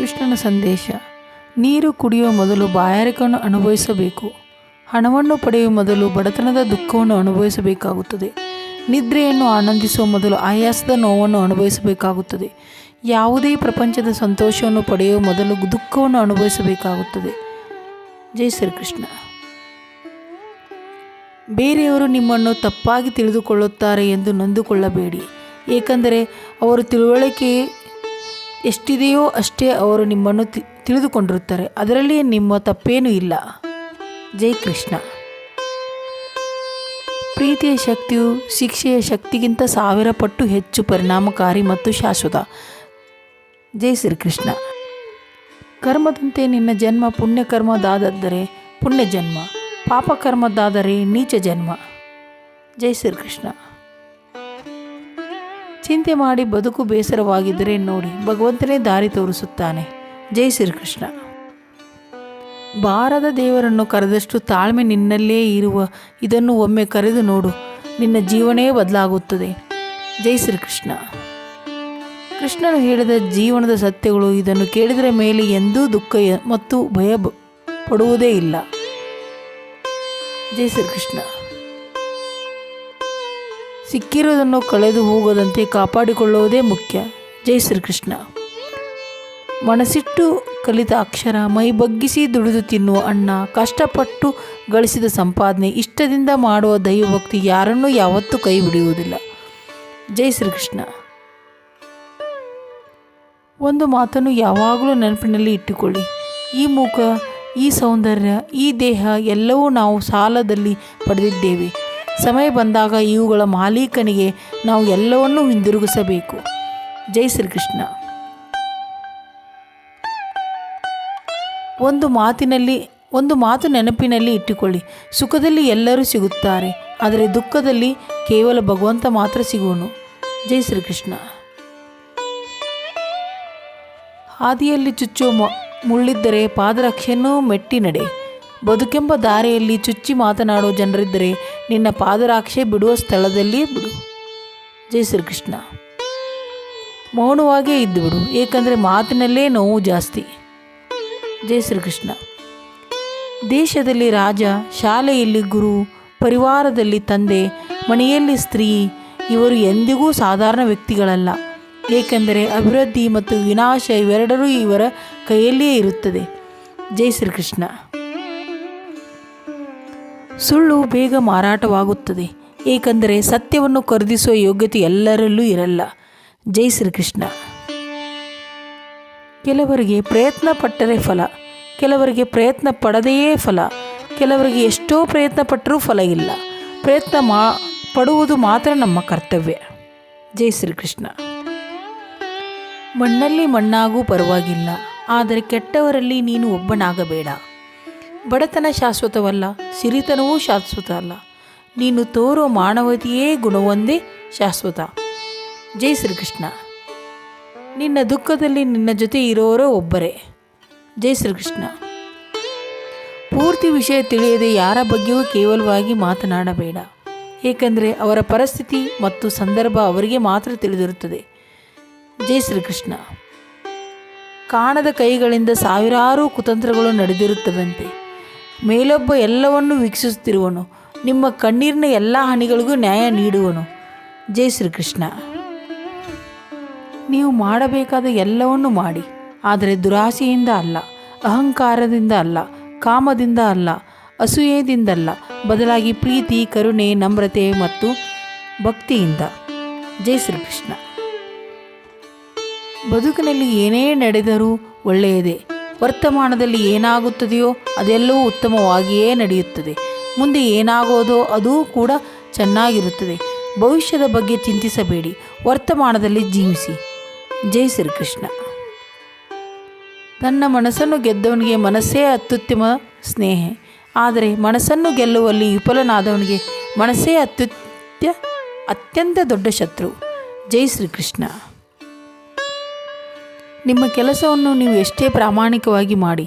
ಕೃಷ್ಣನ ಸಂದೇಶ. ನೀರು ಕುಡಿಯುವ ಮೊದಲು ಬಾಯಾರಿಕೆಯನ್ನು ಅನುಭವಿಸಬೇಕು. ಹಣವನ್ನು ಪಡೆಯುವ ಮೊದಲು ಬಡತನದ ದುಃಖವನ್ನು ಅನುಭವಿಸಬೇಕಾಗುತ್ತದೆ. ನಿದ್ರೆಯನ್ನು ಆನಂದಿಸುವ ಮೊದಲು ಆಯಾಸದ ನೋವನ್ನು ಅನುಭವಿಸಬೇಕಾಗುತ್ತದೆ. ಯಾವುದೇ ಪ್ರಪಂಚದ ಸಂತೋಷವನ್ನು ಪಡೆಯುವ ಮೊದಲು ದುಃಖವನ್ನು ಅನುಭವಿಸಬೇಕಾಗುತ್ತದೆ. ಜೈ ಶ್ರೀಕೃಷ್ಣ. ಬೇರೆಯವರು ನಿಮ್ಮನ್ನು ತಪ್ಪಾಗಿ ತಿಳಿದುಕೊಳ್ಳುತ್ತಾರೆ ಎಂದು ನೊಂದುಕೊಳ್ಳಬೇಡಿ. ಏಕೆಂದರೆ ಅವರು ತಿಳುವಳಿಕೆ ಎಷ್ಟಿದೆಯೋ ಅಷ್ಟೇ ಅವರು ನಿಮ್ಮನ್ನು ತಿಳಿದುಕೊಂಡಿರುತ್ತಾರೆ. ಅದರಲ್ಲಿ ನಿಮ್ಮ ತಪ್ಪೇನೂ ಇಲ್ಲ. ಜೈ ಕೃಷ್ಣ. ಪ್ರೀತಿಯ ಶಕ್ತಿಯು ಶಿಕ್ಷೆಯ ಶಕ್ತಿಗಿಂತ ಸಾವಿರ ಪಟ್ಟು ಹೆಚ್ಚು ಪರಿಣಾಮಕಾರಿ ಮತ್ತು ಶಾಶ್ವತ. ಜೈ ಶ್ರೀಕೃಷ್ಣ. ಕರ್ಮದಂತೆ ನಿನ್ನ ಜನ್ಮ ಪುಣ್ಯಕರ್ಮದಾದರೆ ಪುಣ್ಯ ಜನ್ಮ ಪಾಪಕರ್ಮದಾದರೆ ನೀಚ ಜನ್ಮ ಜೈ ಶ್ರೀಕೃಷ್ಣ. ಚಿಂತೆ ಮಾಡಿ ಬದುಕು ಬೇಸರವಾಗಿದ್ದರೆ ನೋಡಿ, ಭಗವಂತನೇ ದಾರಿ ತೋರಿಸುತ್ತಾನೆ. ಜೈ ಶ್ರೀಕೃಷ್ಣ. ಬಾರದ ದೇವರನ್ನು ಕರೆದಷ್ಟು ತಾಳ್ಮೆ ನಿನ್ನಲ್ಲೇ ಇರುವ, ಇದನ್ನು ಒಮ್ಮೆ ಕರೆದು ನೋಡು, ನಿನ್ನ ಜೀವನೇ ಬದಲಾಗುತ್ತದೆ. ಜೈ ಶ್ರೀಕೃಷ್ಣ. ಕೃಷ್ಣನು ಹೇಳಿದ ಜೀವನದ ಸತ್ಯಗಳು ಇದನ್ನು ಕೇಳಿದರ ಮೇಲೆ ಎಂದೂ ದುಃಖ ಮತ್ತು ಭಯ ಪಡುವುದೇ ಇಲ್ಲ. ಜೈ ಶ್ರೀಕೃಷ್ಣ. ಸಿಕ್ಕಿರುವುದನ್ನು ಕಳೆದು ಹೋಗದಂತೆ ಕಾಪಾಡಿಕೊಳ್ಳುವುದೇ ಮುಖ್ಯ. ಜೈ ಶ್ರೀಕೃಷ್ಣ. ಮನಸಿಟ್ಟು ಕಲಿತ ಅಕ್ಷರ, ಮೈ ಬಗ್ಗಿಸಿ ದುಡಿದು ತಿನ್ನುವ ಅಣ್ಣ, ಕಷ್ಟಪಟ್ಟು ಗಳಿಸಿದ ಸಂಪಾದನೆ, ಇಷ್ಟದಿಂದ ಮಾಡುವ ದೈವಭಕ್ತಿ ಯಾರನ್ನೂ ಯಾವತ್ತೂ ಕೈ ಬಿಡುವುದಿಲ್ಲ ಜೈ ಶ್ರೀಕೃಷ್ಣ. ಒಂದು ಮಾತನ್ನು ಯಾವಾಗಲೂ ನೆನಪಿನಲ್ಲಿ ಇಟ್ಟುಕೊಳ್ಳಿ. ಈ ಮುಖ ಈ ಸೌಂದರ್ಯ, ಈ ದೇಹ ಎಲ್ಲವೂ ನಾವು ಸಾಲದಲ್ಲಿ ಪಡೆದಿದ್ದೇವೆ. ಸಮಯ ಬಂದಾಗ ಇವುಗಳ ಮಾಲೀಕನಿಗೆ ನಾವು ಎಲ್ಲವನ್ನೂ ಹಿಂದಿರುಗಿಸಬೇಕು. ಜೈ ಶ್ರೀಕೃಷ್ಣ. ಒಂದು ಮಾತಿನಲ್ಲಿ, ಒಂದು ಮಾತು ನೆನಪಿನಲ್ಲಿ ಇಟ್ಟುಕೊಳ್ಳಿ. ಸುಖದಲ್ಲಿ ಎಲ್ಲರೂ ಸಿಗುತ್ತಾರೆ, ಆದರೆ ದುಃಖದಲ್ಲಿ ಕೇವಲ ಭಗವಂತ ಮಾತ್ರ ಸಿಗುವನು. ಜೈ ಶ್ರೀಕೃಷ್ಣ. ಹಾದಿಯಲ್ಲಿ ಚುಚ್ಚೋ ಮುಳ್ಳಿದ್ದರೆ ಪಾದರಕ್ಷೆಯನ್ನು ಮೆಟ್ಟಿ ನಡೆ. ಬದುಕೆಂಬ ದಾರಿಯಲ್ಲಿ ಚುಚ್ಚಿ ಮಾತನಾಡೋ ಜನರಿದ್ದರೆ ನಿನ್ನ ಪಾದರಾಕ್ಷೆ ಬಿಡುವ ಸ್ಥಳದಲ್ಲಿಯೇ ಬಿಡು. ಜೈ ಶ್ರೀಕೃಷ್ಣ. ಮೌನವಾಗೇ ಇದ್ದು ಬಿಡು. ಏಕೆಂದರೆ ಮಾತಿನಲ್ಲೇ ನೋವು ಜಾಸ್ತಿ. ಜೈ ಶ್ರೀಕೃಷ್ಣ. ದೇಶದಲ್ಲಿ ರಾಜ, ಶಾಲೆಯಲ್ಲಿ ಗುರು, ಪರಿವಾರದಲ್ಲಿ ತಂದೆ, ಮನೆಯಲ್ಲಿ ಸ್ತ್ರೀ, ಇವರು ಎಂದಿಗೂ ಸಾಧಾರಣ ವ್ಯಕ್ತಿಗಳಲ್ಲ. ಏಕೆಂದರೆ ಅಭಿವೃದ್ಧಿ ಮತ್ತು ವಿನಾಶ ಇವೆರಡರೂ ಇವರ ಕೈಯಲ್ಲಿಯೇ ಇರುತ್ತದೆ. ಜೈ ಶ್ರೀಕೃಷ್ಣ. ಸುಳ್ಳು ಬೇಗ ಮಾರಾಟವಾಗುತ್ತದೆ. ಏಕೆಂದರೆ ಸತ್ಯವನ್ನು ಖರೀದಿಸುವ ಯೋಗ್ಯತೆ ಎಲ್ಲರಲ್ಲೂ ಇರಲ್ಲ. ಜೈ ಶ್ರೀಕೃಷ್ಣ. ಕೆಲವರಿಗೆ ಪ್ರಯತ್ನ ಪಟ್ಟರೆ ಫಲ, ಕೆಲವರಿಗೆ ಪ್ರಯತ್ನ ಪಡದೆಯೇ ಫಲ, ಕೆಲವರಿಗೆ ಎಷ್ಟೋ ಪ್ರಯತ್ನ ಪಟ್ಟರೂ ಫಲ ಇಲ್ಲ. ಪ್ರಯತ್ನ ಮಾ, ಪಡುವುದು ಮಾತ್ರ ನಮ್ಮ ಕರ್ತವ್ಯ. ಜೈ ಶ್ರೀಕೃಷ್ಣ. ಮಣ್ಣಲ್ಲಿ ಮಣ್ಣಾಗೂ ಪರವಾಗಿಲ್ಲ, ಆದರೆ ಕೆಟ್ಟವರಲ್ಲಿ ನೀನು ಒಬ್ಬನಾಗಬೇಡ. ಬಡತನ ಶಾಶ್ವತವಲ್ಲ, ಸಿರಿತನವೂ ಶಾಶ್ವತ ಅಲ್ಲ. ನೀನು ತೋರೋ ಮಾನವತೆಯೇ ಗುಣವೊಂದೇ ಶಾಶ್ವತ. ಜೈ ಶ್ರೀಕೃಷ್ಣ. ನಿನ್ನ ದುಃಖದಲ್ಲಿ ನಿನ್ನ ಜೊತೆ ಇರೋರೋ ಒಬ್ಬರೇ. ಜೈ ಶ್ರೀಕೃಷ್ಣ. ಪೂರ್ತಿ ವಿಷಯ ತಿಳಿಯದೆ ಯಾರ ಬಗ್ಗೆಯೂ ಕೇವಲವಾಗಿ ಮಾತನಾಡಬೇಡ. ಏಕೆಂದರೆ ಅವರ ಪರಿಸ್ಥಿತಿ ಮತ್ತು ಸಂದರ್ಭ ಅವರಿಗೆ ಮಾತ್ರ ತಿಳಿದಿರುತ್ತದೆ. ಜೈ ಶ್ರೀಕೃಷ್ಣ. ಕಾಣದ ಕೈಗಳಿಂದ ಸಾವಿರಾರು ಕುತಂತ್ರಗಳು ನಡೆದಿರುತ್ತವಂತೆ ಮೇಲೊಬ್ಬ ಎಲ್ಲವನ್ನೂ ವೀಕ್ಷಿಸುತ್ತಿರುವನು. ನಿಮ್ಮ ಕಣ್ಣೀರಿನ ಎಲ್ಲ ಹನಿಗಳಿಗೂ ನ್ಯಾಯ ನೀಡುವನು. ಜೈ ಶ್ರೀಕೃಷ್ಣ. ನೀವು ಮಾಡಬೇಕಾದ ಎಲ್ಲವನ್ನೂ ಮಾಡಿ, ಆದರೆ ದುರಾಸೆಯಿಂದ ಅಲ್ಲ, ಅಹಂಕಾರದಿಂದ ಅಲ್ಲ, ಕಾಮದಿಂದ ಅಲ್ಲ ಅಸೂಯೆಯಿಂದಲ್ಲ ಬದಲಾಗಿ ಪ್ರೀತಿ, ಕರುಣೆ, ನಮ್ರತೆ ಮತ್ತು ಭಕ್ತಿಯಿಂದ. ಜೈ ಶ್ರೀಕೃಷ್ಣ. ಬದುಕಿನಲ್ಲಿ ಏನೇ ನಡೆದರೂ ಒಳ್ಳೆಯದೇ. ವರ್ತಮಾನದಲ್ಲಿ ಏನಾಗುತ್ತದೆಯೋ ಅದೆಲ್ಲವೂ ಉತ್ತಮವಾಗಿಯೇ ನಡೆಯುತ್ತದೆ. ಮುಂದೆ ಏನಾಗೋದೋ ಅದೂ ಕೂಡ ಚೆನ್ನಾಗಿರುತ್ತದೆ. ಭವಿಷ್ಯದ ಬಗ್ಗೆ ಚಿಂತಿಸಬೇಡಿ. ವರ್ತಮಾನದಲ್ಲಿ ಜೀವಿಸಿ. ಜೈ ಶ್ರೀಕೃಷ್ಣ. ತನ್ನ ಮನಸ್ಸನ್ನು ಗೆದ್ದವನಿಗೆ ಮನಸ್ಸೇ ಅತ್ಯುತ್ತಮ ಸ್ನೇಹ. ಆದರೆ ಮನಸ್ಸನ್ನು ಗೆಲ್ಲುವಲ್ಲಿ ವಿಫಲನಾದವನಿಗೆ ಮನಸ್ಸೇ ಅತ್ಯುತ್ಯ, ಅತ್ಯಂತ ದೊಡ್ಡ ಶತ್ರು. ಜೈ ಶ್ರೀಕೃಷ್ಣ. ನಿಮ್ಮ ಕೆಲಸವನ್ನು ನೀವು ಎಷ್ಟೇ ಪ್ರಾಮಾಣಿಕವಾಗಿ ಮಾಡಿ,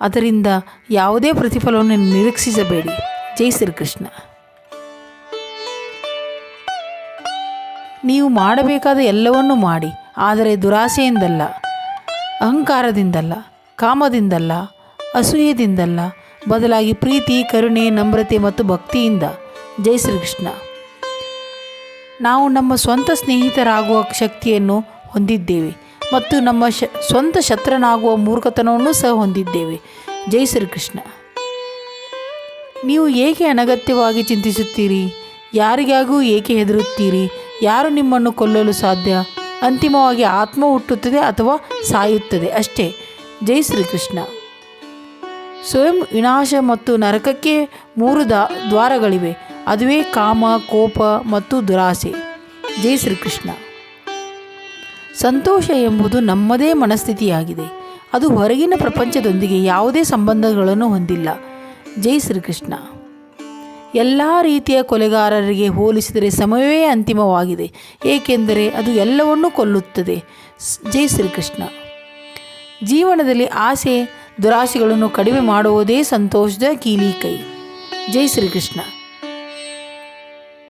ಅದರಿಂದ ಯಾವುದೇ ಪ್ರತಿಫಲವನ್ನು ನಿರೀಕ್ಷಿಸಬೇಡಿ. ಜೈ ಶ್ರೀಕೃಷ್ಣ. ನೀವು ಮಾಡಬೇಕಾದ ಎಲ್ಲವನ್ನೂ ಮಾಡಿ, ಆದರೆ ದುರಾಸೆಯಿಂದಲ್ಲ, ಅಹಂಕಾರದಿಂದಲ್ಲ, ಕಾಮದಿಂದಲ್ಲ, ಅಸೂಯೆದಿಂದಲ್ಲ, ಬದಲಾಗಿ ಪ್ರೀತಿ, ಕರುಣೆ, ನಮ್ರತೆ ಮತ್ತು ಭಕ್ತಿಯಿಂದ. ಜೈ ಶ್ರೀಕೃಷ್ಣ. ನಾವು ನಮ್ಮ ಸ್ವಂತ ಸ್ನೇಹಿತರಾಗುವ ಶಕ್ತಿಯನ್ನು ಹೊಂದಿದ್ದೇವೆ. ಮತ್ತು ನಮ್ಮ ಶ, ಸ್ವಂತ ಶತ್ರನಾಗುವ ಮೂರ್ಖತನವನ್ನು ಸಹ ಹೊಂದಿದ್ದೇವೆ. ಜೈ ಶ್ರೀಕೃಷ್ಣ. ನೀವು ಏಕೆ ಅನಗತ್ಯವಾಗಿ ಚಿಂತಿಸುತ್ತೀರಿ? ಯಾರಿಗಾಗೂ ಏಕೆ ಹೆದರುತ್ತೀರಿ? ಯಾರು ನಿಮ್ಮನ್ನು ಕೊಲ್ಲಲು ಸಾಧ್ಯ? ಅಂತಿಮವಾಗಿ ಆತ್ಮ ಹುಟ್ಟುತ್ತದೆ ಅಥವಾ ಸಾಯುತ್ತದೆ ಅಷ್ಟೇ. ಜೈ ಶ್ರೀಕೃಷ್ಣ. ಸ್ವಯಂ ವಿನಾಶ ಮತ್ತು ನರಕಕ್ಕೆ ಮೂರು ದ, ದ್ವಾರಗಳಿವೆ. ಅದುವೇ ಕಾಮ, ಕೋಪ ಮತ್ತು ದುರಾಸೆ. ಜೈ ಶ್ರೀಕೃಷ್ಣ. ಸಂತೋಷ ಎಂಬುದು ನಮ್ಮದೇ ಮನಸ್ಥಿತಿಯಾಗಿದೆ. ಅದು ಹೊರಗಿನ ಪ್ರಪಂಚದೊಂದಿಗೆ ಯಾವುದೇ ಸಂಬಂಧಗಳನ್ನು ಹೊಂದಿಲ್ಲ. ಜೈ ಶ್ರೀಕೃಷ್ಣ. ಎಲ್ಲ ರೀತಿಯ ಕೊಲೆಗಾರರಿಗೆ ಹೋಲಿಸಿದರೆ ಸಮಯವೇ ಅಂತಿಮವಾಗಿದೆ. ಏಕೆಂದರೆ ಅದು ಎಲ್ಲವನ್ನೂ ಕೊಲ್ಲುತ್ತದೆ. ಜೈ ಶ್ರೀಕೃಷ್ಣ. ಜೀವನದಲ್ಲಿ ಆಸೆ, ದುರಾಸೆಗಳನ್ನು ಕಡಿಮೆ ಮಾಡುವುದೇ ಸಂತೋಷದ ಕೀಲಿ ಕೈ. ಜೈ ಶ್ರೀಕೃಷ್ಣ.